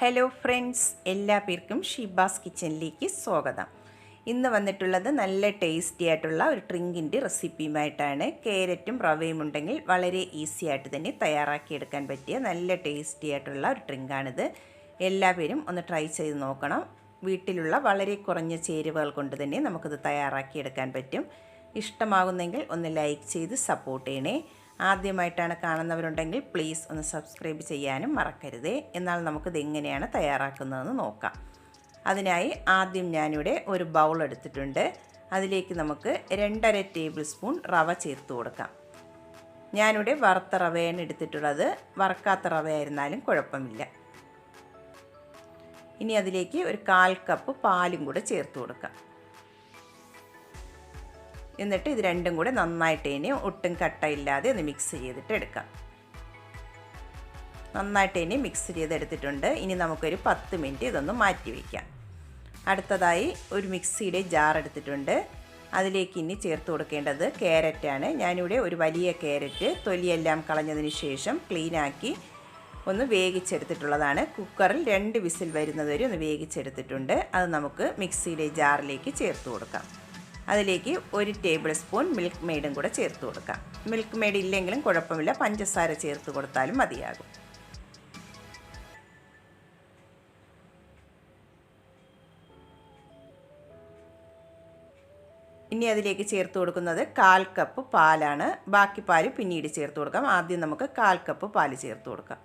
Hello friends എല്ലാ പേർക്കും ഷീബാസ് കിച്ചണിലേക്ക് സ്വാഗതം. ഇന്ന് വന്നിട്ടുള്ളത് നല്ല ടേസ്റ്റി ആയിട്ടുള്ള ഒരു ഡ്രിങ്കിന്റെ റെസിപ്പിയുമായിട്ടാണ്. ക്യാരറ്റും റവയും ഉണ്ടെങ്കിൽ വളരെ ഈസി ആയിട്ട് തന്നെ തയ്യാറാക്കിയെടുക്കാൻ പറ്റിയ നല്ല ടേസ്റ്റി ആയിട്ടുള്ള ഒരു ഡ്രിങ്കാണിത്. എല്ലാവരും ഒന്ന് ട്രൈ ചെയ്ത് നോക്കണം. വീട്ടിലുള്ള വളരെ കുറഞ്ഞ ചേരുവകൾ കൊണ്ട് തന്നെ നമുക്കിത് തയ്യാറാക്കിയെടുക്കാൻ പറ്റും. ഇഷ്ടമാകുന്നെങ്കിൽ ഒന്ന് ലൈക്ക് ചെയ്ത് സപ്പോർട്ട് ചെയ്യണേ. ആദ്യമായിട്ടാണ് കാണുന്നവരുണ്ടെങ്കിൽ പ്ലീസ് ഒന്ന് സബ്സ്ക്രൈബ് ചെയ്യാനും മറക്കരുതേ. എന്നാൽ നമുക്കിത് എങ്ങനെയാണ് തയ്യാറാക്കുന്നതെന്ന് നോക്കാം. അതിനായി ആദ്യം ഞാനിവിടെ ഒരു ബൗൾ എടുത്തിട്ടുണ്ട്. അതിലേക്ക് നമുക്ക് രണ്ടര ടേബിൾ സ്പൂൺ റവ ചേർത്ത് കൊടുക്കാം. ഞാനിവിടെ വറുത്ത റവയാണ് എടുത്തിട്ടുള്ളത്. വറുക്കാത്ത റവയായിരുന്നാലും കുഴപ്പമില്ല. ഇനി അതിലേക്ക് ഒരു കാൽ കപ്പ് പാലും കൂടെ ചേർത്ത് കൊടുക്കാം. എന്നിട്ട് ഇത് രണ്ടും കൂടെ നന്നായിട്ട് ഇനി ഒട്ടും കട്ടയില്ലാതെ ഒന്ന് മിക്സ് ചെയ്തിട്ട് എടുക്കാം. നന്നായിട്ട് ഇനി മിക്സ് ചെയ്തെടുത്തിട്ടുണ്ട്. ഇനി നമുക്കൊരു പത്ത് മിനിറ്റ് ഇതൊന്ന് മാറ്റി വയ്ക്കാം അടുത്തതായി ഒരു മിക്സിയുടെ ജാർ എടുത്തിട്ടുണ്ട്. അതിലേക്ക് ഇനി ചേർത്ത് കൊടുക്കേണ്ടത് ക്യാരറ്റാണ്. ഞാനിവിടെ ഒരു വലിയ ക്യാരറ്റ് തൊലിയെല്ലാം കളഞ്ഞതിന് ശേഷം ക്ലീനാക്കി ഒന്ന് വേവിച്ചെടുത്തിട്ടുള്ളതാണ്. കുക്കറിൽ രണ്ട് വിസിൽ വരുന്നതുവരെ ഒന്ന് വേവിച്ചെടുത്തിട്ടുണ്ട്. അത് നമുക്ക് മിക്സിയുടെ ജാറിലേക്ക് ചേർത്ത് കൊടുക്കാം. അതിലേക്ക് ഒരു ടേബിൾ സ്പൂൺ മിൽക്ക് മെയ്ഡും കൂടെ ചേർത്ത് കൊടുക്കാം. മിൽക്ക് മെയ്ഡ് ഇല്ലെങ്കിലും കുഴപ്പമില്ല. പഞ്ചസാര ചേർത്ത് കൊടുത്താലും മതിയാകും. ഇനി അതിലേക്ക് ചേർത്ത് കൊടുക്കുന്നത് കാൽ കപ്പ് പാലാണ്. ബാക്കി പാൽ പിന്നീട് ചേർത്ത് കൊടുക്കാം. ആദ്യം നമുക്ക് കാൽ കപ്പ് പാൽ ചേർത്ത് കൊടുക്കാം.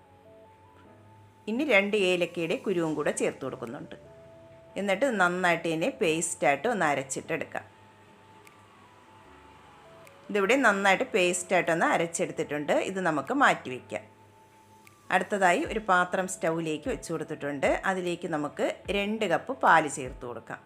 ഇനി രണ്ട് ഏലക്കയുടെ കുരുവും കൂടെ ചേർത്ത് കൊടുക്കുന്നുണ്ട്. എന്നിട്ട് നന്നായിട്ട് ഇതിനെ പേസ്റ്റായിട്ട് ഒന്ന് അരച്ചിട്ടെടുക്കാം. ഇതിവിടെ നന്നായിട്ട് പേസ്റ്റായിട്ടൊന്ന് അരച്ചെടുത്തിട്ടുണ്ട്. ഇത് നമുക്ക് മാറ്റി വയ്ക്കാം അടുത്തതായി ഒരു പാത്രം സ്റ്റൗവിലേക്ക് വെച്ച് കൊടുത്തിട്ടുണ്ട്. അതിലേക്ക് നമുക്ക് രണ്ട് കപ്പ് പാൽ ചേർത്ത് കൊടുക്കാം.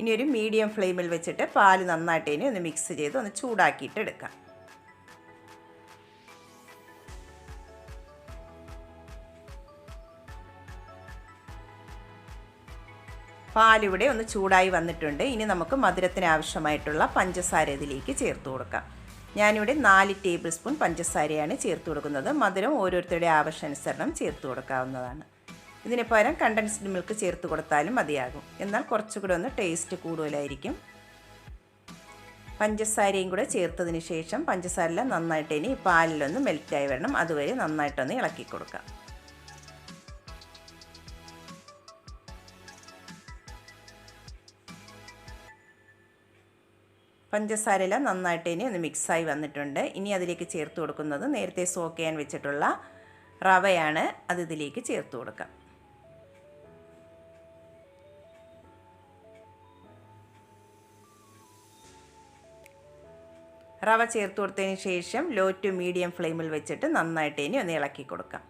ഇനി ഒരു മീഡിയം ഫ്ലെയിമിൽ വെച്ചിട്ട് പാൽ നന്നായിട്ട് ഇനി ഒന്ന് മിക്സ് ചെയ്ത് ഒന്ന് ചൂടാക്കിയിട്ട് എടുക്കാം. പാലിവിടെ ഒന്ന് ചൂടായി വന്നിട്ടുണ്ട്. ഇനി നമുക്ക് മധുരത്തിന് ആവശ്യമായിട്ടുള്ള പഞ്ചസാര ഇതിലേക്ക് ചേർത്ത് കൊടുക്കാം. ഞാനിവിടെ നാല് ടേബിൾ സ്പൂൺ പഞ്ചസാരയാണ് ചേർത്ത് കൊടുക്കുന്നത്. മധുരം ഓരോരുത്തരുടെ ആവശ്യാനുസരണം ചേർത്ത് കൊടുക്കാവുന്നതാണ്. ഇതിന് പകരം കണ്ടൻസ്ഡ് മിൽക്ക് ചേർത്ത് കൊടുത്താലും മതിയാകും. എന്നാൽ കുറച്ചുകൂടെ ഒന്ന് ടേസ്റ്റ് കൂടുതലായിരിക്കും. പഞ്ചസാരയും കൂടെ ചേർത്തതിന് ശേഷം പഞ്ചസാരയെല്ലാം നന്നായിട്ട് ഇനി പാലിലൊന്ന് മെൽറ്റായി വരണം. അതുവരെ നന്നായിട്ടൊന്ന് ഇളക്കി കൊടുക്കാം. പഞ്ചസാരയെല്ലാം നന്നായിട്ട് ഇനി ഒന്ന് മിക്സായി വന്നിട്ടുണ്ട്. ഇനി അതിലേക്ക് ചേർത്ത് കൊടുക്കുന്നത് നേരത്തെ സോക്ക് ചെയ്യാൻ വെച്ചിട്ടുള്ള റവയാണ്. അത് ഇതിലേക്ക് ചേർത്ത് കൊടുക്കാം. റവ ചേർത്ത് കൊടുത്തതിന് ശേഷം ലോ ടു മീഡിയം ഫ്ലെയിമിൽ വെച്ചിട്ട് നന്നായിട്ട് ഇനി ഒന്ന് ഇളക്കി കൊടുക്കാം.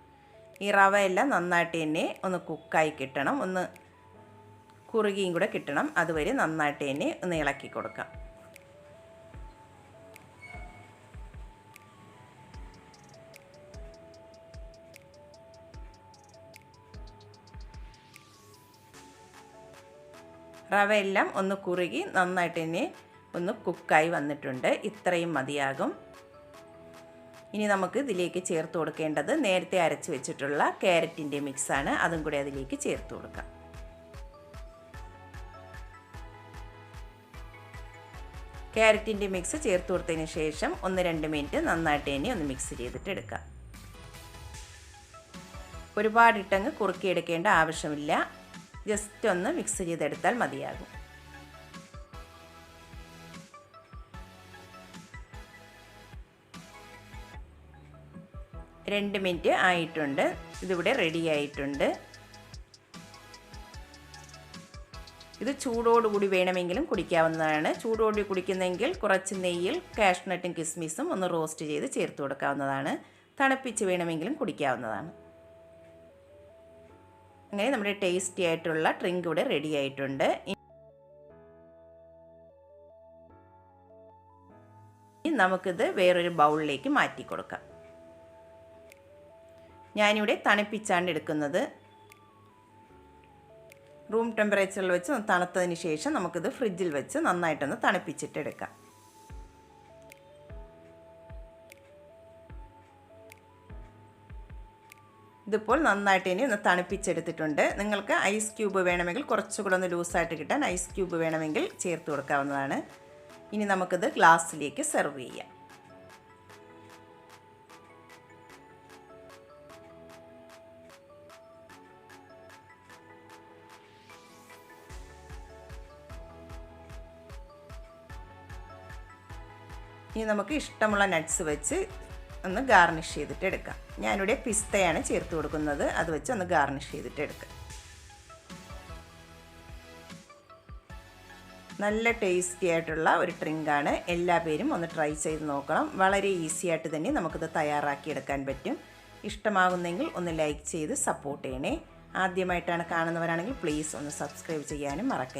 ഈ റവ എല്ലാം നന്നായിട്ട് തന്നെ ഒന്ന് കുക്കായി കിട്ടണം. ഒന്ന് കുറുകിയും കൂടെ കിട്ടണം. അതുവരെ നന്നായിട്ട് തന്നെ ഒന്ന് ഇളക്കി കൊടുക്കാം. റവ എല്ലാം ഒന്ന് കുറുകി നന്നായിട്ട് ഇനി ഒന്ന് കുക്കായി വന്നിട്ടുണ്ട്. ഇത്രയും മതിയാകും. ഇനി നമുക്ക് ഇതിലേക്ക് ചേർത്ത് കൊടുക്കേണ്ടത് നേരത്തെ അരച്ച് വെച്ചിട്ടുള്ള ക്യാരറ്റിന്റെ മിക്സാണ്. അതും കൂടി അതിലേക്ക് ചേർത്ത് കൊടുക്കാം. ക്യാരറ്റിന്റെ മിക്സ് ചേർത്ത് കൊടുത്തതിന് ശേഷം ഒന്ന് രണ്ട് മിനിറ്റ് നന്നായിട്ട് ഇനി ഒന്ന് മിക്സ് ചെയ്തിട്ട് എടുക്കാം. ഒരുപാട് ഇട്ടങ്ങ് കുറുക്കിയെടുക്കേണ്ട ആവശ്യമില്ല. ജസ്റ്റ് ഒന്ന് മിക്സ് ചെയ്തെടുത്താൽ മതിയാകും. രണ്ട് മിനിറ്റ് ആയിട്ടുണ്ട്. ഇതിവിടെ റെഡി ആയിട്ടുണ്ട്. ഇത് ചൂടോടുകൂടി വേണമെങ്കിലും കുടിക്കാവുന്നതാണ്. ചൂടോടി കുടിക്കുന്നെങ്കിൽ കുറച്ച് നെയ്യിൽ കാഷ്നട്ടും കിസ്മിസും ഒന്ന് റോസ്റ്റ് ചെയ്ത് ചേർത്ത് കൊടുക്കാവുന്നതാണ്. തണുപ്പിച്ച് വേണമെങ്കിലും കുടിക്കാവുന്നതാണ്. അങ്ങനെ നമ്മുടെ ടേസ്റ്റി ആയിട്ടുള്ള ഡ്രിങ്ക് ഇവിടെ റെഡി ആയിട്ടുണ്ട്. നമുക്കിത് വേറൊരു ബൗളിലേക്ക് മാറ്റി കൊടുക്കാം. ഞാനിവിടെ തണുപ്പിച്ചാണ് എടുക്കുന്നത്. റൂം ടെമ്പറേച്ചറിൽ വെച്ച് തണുത്തതിന് ശേഷം നമുക്കിത് ഫ്രിഡ്ജിൽ വെച്ച് നന്നായിട്ടൊന്ന് തണുപ്പിച്ചിട്ടെടുക്കാം ഇതിപ്പോൾ നന്നായിട്ട് ഇനി ഒന്ന് തണുപ്പിച്ചെടുത്തിട്ടുണ്ട്. നിങ്ങൾക്ക് ഐസ് ക്യൂബ് വേണമെങ്കിൽ കുറച്ചുകൂടെ ഒന്ന് ലൂസായിട്ട് കിട്ടാൻ ഐസ് ക്യൂബ് വേണമെങ്കിൽ ചേർത്ത് കൊടുക്കാവുന്നതാണ്. ഇനി നമുക്കിത് ഗ്ലാസ്സിലേക്ക് സെർവ് ചെയ്യാം. ഇനി നമുക്ക് ഇഷ്ടമുള്ള നട്ട്സ് വെച്ച് ഒന്ന് ഗാർണിഷ് ചെയ്തിട്ട് എടുക്കാം ഞാനിവിടെ പിസ്തയാണ് ചേർത്ത് കൊടുക്കുന്നത്. അത് വെച്ച് ഒന്ന് ഗാർണിഷ് ചെയ്തിട്ട് എടുക്കാം നല്ല ടേസ്റ്റി ആയിട്ടുള്ള ഒരു ഡ്രിങ്കാണ് എല്ലാ പേരും ഒന്ന് ട്രൈ ചെയ്ത് നോക്കണം. വളരെ ഈസി ആയിട്ട് തന്നെ നമുക്കിത് തയ്യാറാക്കി എടുക്കാൻ പറ്റും. ഇഷ്ടമാകുന്നെങ്കിൽ ഒന്ന് ലൈക്ക് ചെയ്ത് സപ്പോർട്ട് ചെയ്യണേ. ആദ്യമായിട്ടാണ് കാണുന്നവരാണെങ്കിൽ പ്ലീസ് ഒന്ന് സബ്സ്ക്രൈബ് ചെയ്യാനും മറക്കരുത്